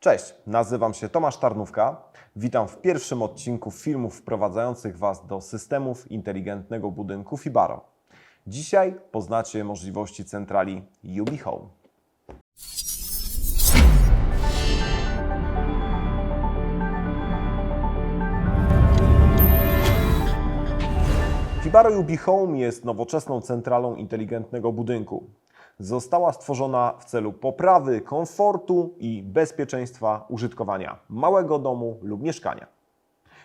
Cześć, nazywam się Tomasz Tarnówka. Witam w pierwszym odcinku filmów wprowadzających Was do systemów inteligentnego budynku Fibaro. Dzisiaj poznacie możliwości centrali Yubi Home. Fibaro Yubi Home jest nowoczesną centralą inteligentnego budynku. Została stworzona w celu poprawy komfortu i bezpieczeństwa użytkowania małego domu lub mieszkania.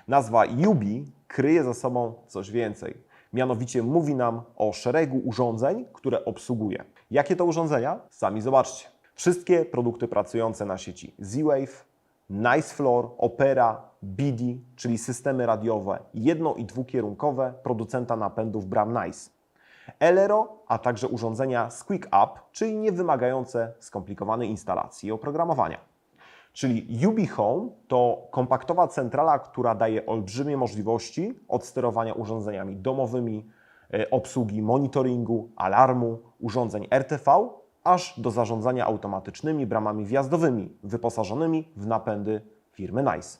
Nazwa Yubi kryje za sobą coś więcej. Mianowicie mówi nam o szeregu urządzeń, które obsługuje. Jakie to urządzenia? Sami zobaczcie. Wszystkie produkty pracujące na sieci Z-Wave, NiceFloor, Opera, BD, czyli systemy radiowe jedno- i dwukierunkowe producenta napędów Bram Nice. Elero, a także urządzenia Squeak Up, czyli nie wymagające skomplikowanej instalacji i oprogramowania. Czyli Yubi Home to kompaktowa centrala, która daje olbrzymie możliwości od sterowania urządzeniami domowymi, e, obsługi monitoringu, alarmu, urządzeń RTV, aż do zarządzania automatycznymi bramami wjazdowymi wyposażonymi w napędy firmy Nice.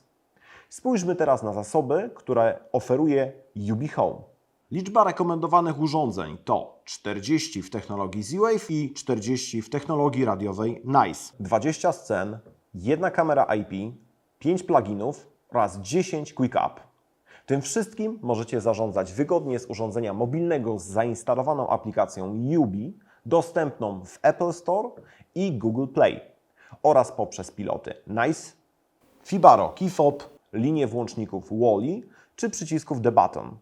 Spójrzmy teraz na zasoby, które oferuje Yubi Home. Liczba rekomendowanych urządzeń to 40 w technologii Z-Wave i 40 w technologii radiowej NICE. 20 scen, jedna kamera IP, 5 pluginów oraz 10 Quick Up. Tym wszystkim możecie zarządzać wygodnie z urządzenia mobilnego z zainstalowaną aplikacją Yubi, dostępną w Apple Store i Google Play oraz poprzez piloty NICE, Fibaro Keyfob, linię włączników Wally czy przycisków The Button.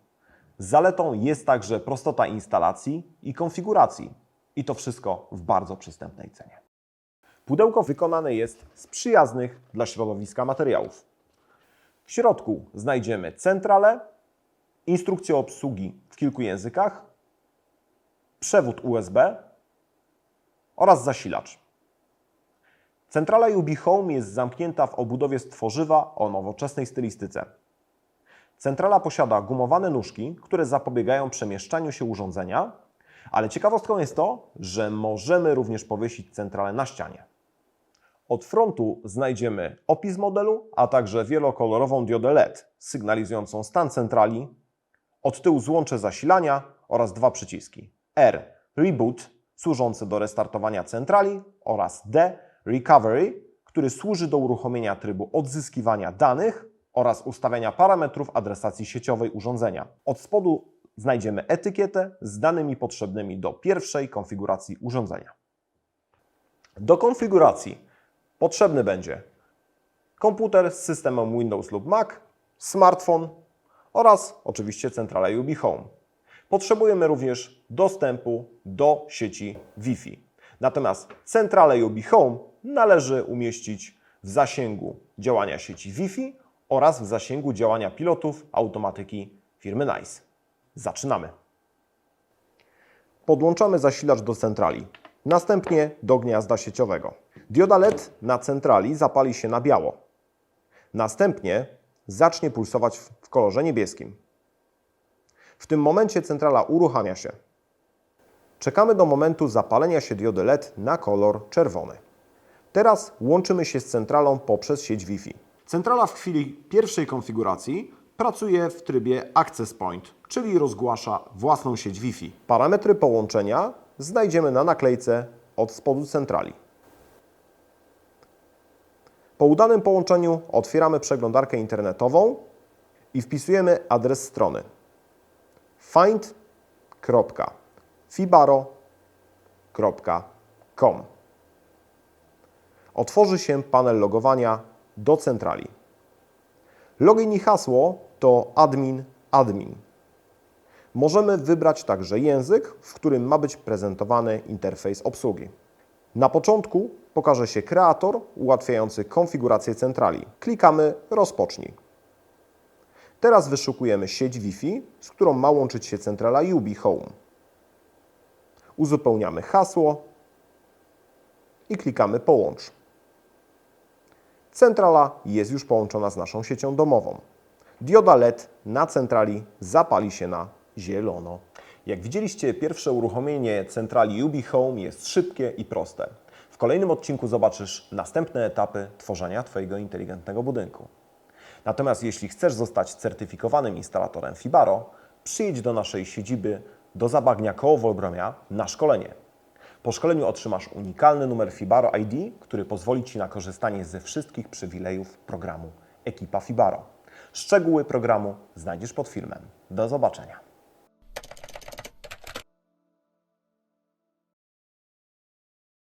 Zaletą jest także prostota instalacji i konfiguracji. I to wszystko w bardzo przystępnej cenie. Pudełko wykonane jest z przyjaznych dla środowiska materiałów. W środku znajdziemy centralę, instrukcję obsługi w kilku językach, przewód USB oraz zasilacz. Centrala Yubi Home jest zamknięta w obudowie z tworzywa o nowoczesnej stylistyce. Centrala posiada gumowane nóżki, które zapobiegają przemieszczaniu się urządzenia, ale ciekawostką jest to, że możemy również powiesić centralę na ścianie. Od frontu znajdziemy opis modelu, a także wielokolorową diodę LED sygnalizującą stan centrali, od tyłu złącze zasilania oraz dwa przyciski. R Reboot służący do restartowania centrali oraz D Recovery, który służy do uruchomienia trybu odzyskiwania danych oraz ustawiania parametrów adresacji sieciowej urządzenia. Od spodu znajdziemy etykietę z danymi potrzebnymi do pierwszej konfiguracji urządzenia. Do konfiguracji potrzebny będzie komputer z systemem Windows lub Mac, smartfon oraz oczywiście centrala Yubi Home. Potrzebujemy również dostępu do sieci Wi-Fi. Natomiast centralę Yubi Home należy umieścić w zasięgu działania sieci Wi-Fi oraz w zasięgu działania pilotów automatyki firmy NICE. Zaczynamy. Podłączamy zasilacz do centrali, następnie do gniazda sieciowego. Dioda LED na centrali zapali się na biało. Następnie zacznie pulsować w kolorze niebieskim. W tym momencie centrala uruchamia się. Czekamy do momentu zapalenia się diody LED na kolor czerwony. Teraz łączymy się z centralą poprzez sieć Wi-Fi. Centrala w chwili pierwszej konfiguracji pracuje w trybie Access Point, czyli rozgłasza własną sieć Wi-Fi. Parametry połączenia znajdziemy na naklejce od spodu centrali. Po udanym połączeniu otwieramy przeglądarkę internetową i wpisujemy adres strony find.fibaro.com. Otworzy się panel logowania do centrali. Login i hasło to admin admin. Możemy wybrać także język, w którym ma być prezentowany interfejs obsługi. Na początku pokaże się kreator ułatwiający konfigurację centrali. Klikamy Rozpocznij. Teraz wyszukujemy sieć Wi-Fi, z którą ma łączyć się centrala Yubi Home. Uzupełniamy hasło i klikamy Połącz. Centrala jest już połączona z naszą siecią domową. Dioda LED na centrali zapali się na zielono. Jak widzieliście, pierwsze uruchomienie centrali Yubi Home jest szybkie i proste. W kolejnym odcinku zobaczysz następne etapy tworzenia Twojego inteligentnego budynku. Natomiast jeśli chcesz zostać certyfikowanym instalatorem Fibaro, przyjdź do naszej siedziby do Zabagnia koło Wolbromia na szkolenie. Po szkoleniu otrzymasz unikalny numer Fibaro ID, który pozwoli Ci na korzystanie ze wszystkich przywilejów programu Ekipa Fibaro. Szczegóły programu znajdziesz pod filmem. Do zobaczenia.